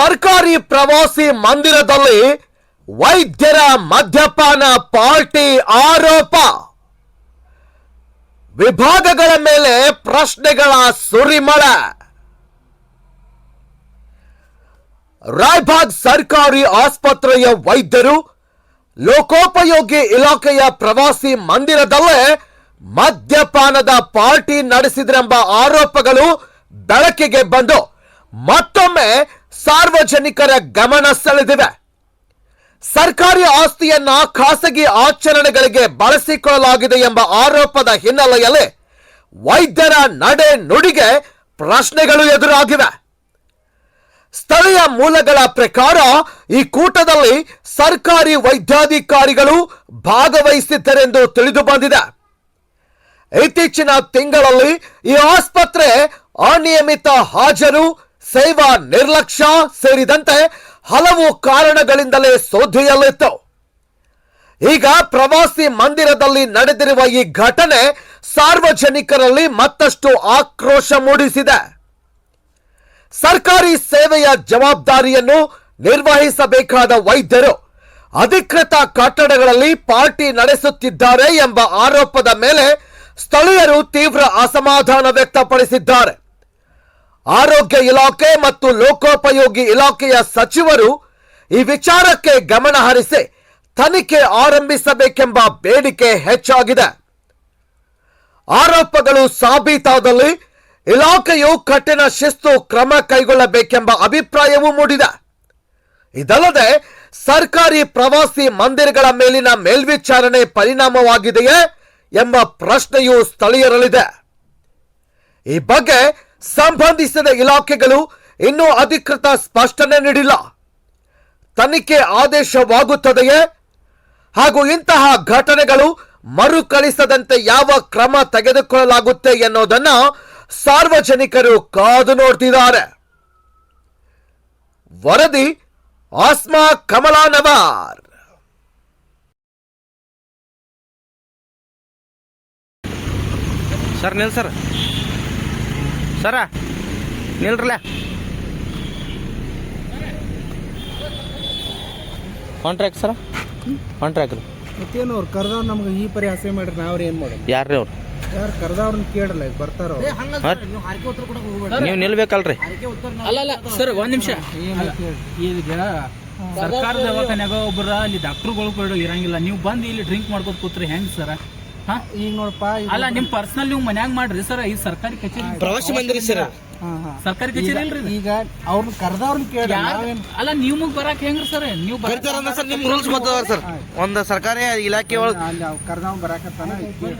ಸರ್ಕಾರಿ ಪ್ರವಾಸಿ ಮಂದಿರದಲ್ಲಿ ವೈದ್ಯರ ಮದ್ಯಪಾನ ಪಾರ್ಟಿ ಆರೋಪ. ವಿಭಾಗಗಳ ಮೇಲೆ ಪ್ರಶ್ನೆಗಳ ಸುರಿಮಳೆ. ರಾಯ್ಬಾಗ್ ಸರ್ಕಾರಿ ಆಸ್ಪತ್ರೆಯ ವೈದ್ಯರು ಲೋಕೋಪಯೋಗಿ ಇಲಾಖೆಯ ಪ್ರವಾಸಿ ಮಂದಿರದಲ್ಲೇ ಮದ್ಯಪಾನದ ಪಾರ್ಟಿ ನಡೆಸಿದ್ರೆಂಬ ಆರೋಪಗಳು ಬೆಳಕಿಗೆ ಬಂದು ಮತ್ತೊಮ್ಮೆ ಸಾರ್ವಜನಿಕರ ಗಮನ ಸೆಳೆದಿವೆ. ಸರ್ಕಾರಿ ಆಸ್ತಿಯನ್ನ ಖಾಸಗಿ ಆಚರಣೆಗಳಿಗೆ ಬಳಸಿಕೊಳ್ಳಲಾಗಿದೆ ಎಂಬ ಆರೋಪದ ಹಿನ್ನೆಲೆಯಲ್ಲಿ ವೈದ್ಯರ ನಡೆ ನುಡಿಗೆ ಪ್ರಶ್ನೆಗಳು ಎದುರಾಗಿವೆ. ಸ್ಥಳೀಯ ಮೂಲಗಳ ಪ್ರಕಾರ ಈ ಕೂಟದಲ್ಲಿ ಸರ್ಕಾರಿ ವೈದ್ಯಾಧಿಕಾರಿಗಳು ಭಾಗವಹಿಸಿದ್ದರೆಂದು ತಿಳಿದು ಬಂದಿದೆ. ಇತ್ತೀಚಿನ ತಿಂಗಳಲ್ಲಿ ಈ ಆಸ್ಪತ್ರೆ ಅನಿಯಮಿತ ಹಾಜರು ಸೇವಾ ನಿರ್ಲಕ್ಷ್ಯ ಸೇರಿದಂತೆ ಹಲವು ಕಾರಣಗಳಿಂದಲೇ ಸುದ್ದಿಯಲ್ಲಿತ್ತು ಈಗ ಪ್ರವಾಸಿ ಮಂದಿರದಲ್ಲಿ ನಡೆದಿರುವ ಈ ಘಟನೆ ಸಾರ್ವಜನಿಕರಲ್ಲಿ ಮತ್ತಷ್ಟು ಆಕ್ರೋಶ ಮೂಡಿಸಿದೆ. ಸರ್ಕಾರಿ ಸೇವೆಯ ಜವಾಬ್ದಾರಿಯನ್ನು ನಿರ್ವಹಿಸಬೇಕಾದ ವೈದ್ಯರು ಅಧಿಕೃತ ಕಟ್ಟಡಗಳಲ್ಲಿ ಪಾರ್ಟಿ ನಡೆಸುತ್ತಿದ್ದಾರೆ ಎಂಬ ಆರೋಪದ ಮೇಲೆ ಸ್ಥಳೀಯರು ತೀವ್ರ ಅಸಮಾಧಾನ ವ್ಯಕ್ತಪಡಿಸಿದ್ದಾರೆ. ಆರೋಗ್ಯ ಇಲಾಖೆ ಮತ್ತು ಲೋಕೋಪಯೋಗಿ ಇಲಾಖೆಯ ಸಚಿವರು ಈ ವಿಚಾರಕ್ಕೆ ಗಮನ ಹರಿಸಿ ತನಿಖೆ ಆರಂಭಿಸಬೇಕೆಂಬ ಬೇಡಿಕೆ ಹೆಚ್ಚಾಗಿದೆ. ಆರೋಪಗಳು ಸಾಬೀತಾದಲ್ಲಿ ಇಲಾಖೆಯು ಕಠಿಣ ಶಿಸ್ತು ಕ್ರಮ ಕೈಗೊಳ್ಳಬೇಕೆಂಬ ಅಭಿಪ್ರಾಯವೂ ಮೂಡಿದೆ. ಇದಲ್ಲದೆ ಸರ್ಕಾರಿ ಪ್ರವಾಸಿ ಮಂದಿರಗಳ ಮೇಲಿನ ಮೇಲ್ವಿಚಾರಣೆ ಪರಿಣಾಮವಾಗಿದೆಯೇ ಎಂಬ ಪ್ರಶ್ನೆಯೂ ಸ್ಥಳೀಯರಲ್ಲಿದೆ. ಈ ಬಗ್ಗೆ ಸಂಬಂಧಿಸಿದ ಇಲಾಖೆಗಳು ಇನ್ನೂ ಅಧಿಕೃತ ಸ್ಪಷ್ಟನೆ ನೀಡಿಲ್ಲ. ತನಿಖೆ ಆದೇಶವಾಗುತ್ತದೆಯೇ? ಹಾಗೂ ಇಂತಹ ಘಟನೆಗಳು ಮರುಕಳಿಸದಂತೆ ಯಾವ ಕ್ರಮ ತೆಗೆದುಕೊಳ್ಳಲಾಗುತ್ತೆ ಎನ್ನುವುದನ್ನ ಸಾರ್ವಜನಿಕರು ಕಾದು ನೋಡ್ತಿದ್ದಾರೆ. ವರದಿ ಆಸ್ಮಾ ಕಮಲಾನವಾರ್. ಸರ್, ನಿಲ್ ಸರ್. ಸರ ನಿಲ್ರಲ್ಲ ಕಾಂಟ್ರಾಕ್ಟ್ ಸರ? ಕಾಂಟ್ರಾಕ್ಟ್ ಮತ್ತೇನು ಅವ್ರು ಕರ್ದವ್ರು ನಮ್ಗೆ ಈ ಪರಿ ಆಸೆ ಮಾಡ್ರಿ ನಾವ್ರು ಏನು ಮಾಡೋದು? ಯಾರ್ರಿ ಅವ್ರು? ಯಾರು ಕರ್ದವ್ರನ್ನ ಕೇಳಲ್ಲ ಈಗ ಬರ್ತಾರ? ನೀವು ನಿಲ್ಬೇಕಲ್ರಿ. ಅಲ್ಲ ಅಲ್ಲ ಸರ್ ಒಂದು ನಿಮಿಷ. ಈಗ ಸರ್ಕಾರದ ದವಾಖಾನ್ಯಾಗ ಒಬ್ಬರ ಅಲ್ಲಿ ಡಾಕ್ಟ್ರುಗಳು ಕೂಡ ಇರಂಗಿಲ್ಲ. ನೀವು ಬಂದು ಇಲ್ಲಿ ಡ್ರಿಂಕ್ ಮಾಡ್ಕೊತ ಕೂತ್ರಿ ಹೆಂಗ್ ಸರ್? ಈಗ ನೋಡಪ್ಪ ಅಲ್ಲ ನಿಮ್ ಪರ್ಸನಲ್ ನೀವು ಮನ್ಯಾಗ ಮಾಡ್ರಿ ಸರ್ ಈ ಸರ್ಕಾರಿ ಕಚೇರಿ. ಪ್ರವಾಸಿ ಮಂದಿರ ಸರ್. ಸರ್ಕಾರಿ ಕಚೇರಿ ಇಲ್ರಿ ಈಗ ಅವ್ರನ್ನ ಕರ್ದವ್ರನ್ನ ಕೇಳಿ ನಾವೇನ್ ಅಲ್ಲ ನೀವು ಮುಗ್ ಬರಾಕ್ ಹೆಂಗ್ರಿ ಸರ್? ನೀವು ಸರ್ ನಿಮ್ ರೂಲ್ಸ್ ಗೊತ್ತದ ಸರ್. ಒಂದ್ ಸರ್ಕಾರಿ ಇಲಾಖೆ ಒಳಗೆ ಅಲ್ಲಿ ಕರ್ದವ್ ಬರಾಕತ್ತಾನ ಕೇಳ್ರಿ.